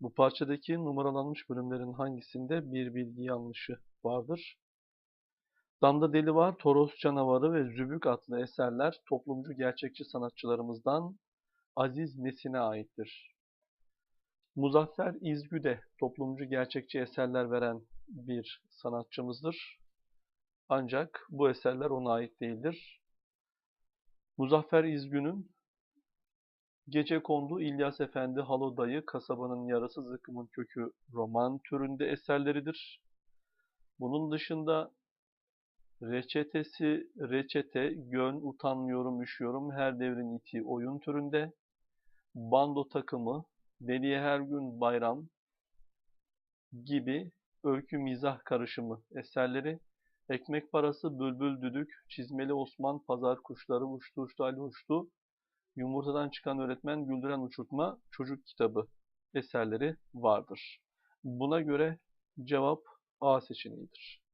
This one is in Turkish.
Bu parçadaki numaralanmış bölümlerin hangisinde bir bilgi yanlışı vardır? Damda Deli var, Toros Canavarı ve Zübük adlı eserler toplumcu gerçekçi sanatçılarımızdan Aziz Nesin'e aittir. Muzaffer İzgü de toplumcu gerçekçi eserler veren bir sanatçımızdır. Ancak bu eserler ona ait değildir. Muzaffer İzgü'nün Gece Kondu İlyas Efendi Halodayı Kasabanın Yarası Zıkkımın Kökü roman türünde eserleridir. Bunun dışında Reçetesi, reçete, gön, utanmıyorum, üşüyorum, her devrin iti oyun türünde. Bando takımı, Deliye her gün bayram gibi öykü mizah karışımı eserleri. Ekmek parası, bülbül düdük, çizmeli Osman, pazar kuşları, uçtu uçtu Ali uçtu. Yumurtadan çıkan öğretmen, güldüren uçurtma, çocuk kitabı eserleri vardır. Buna göre cevap A seçeneğidir.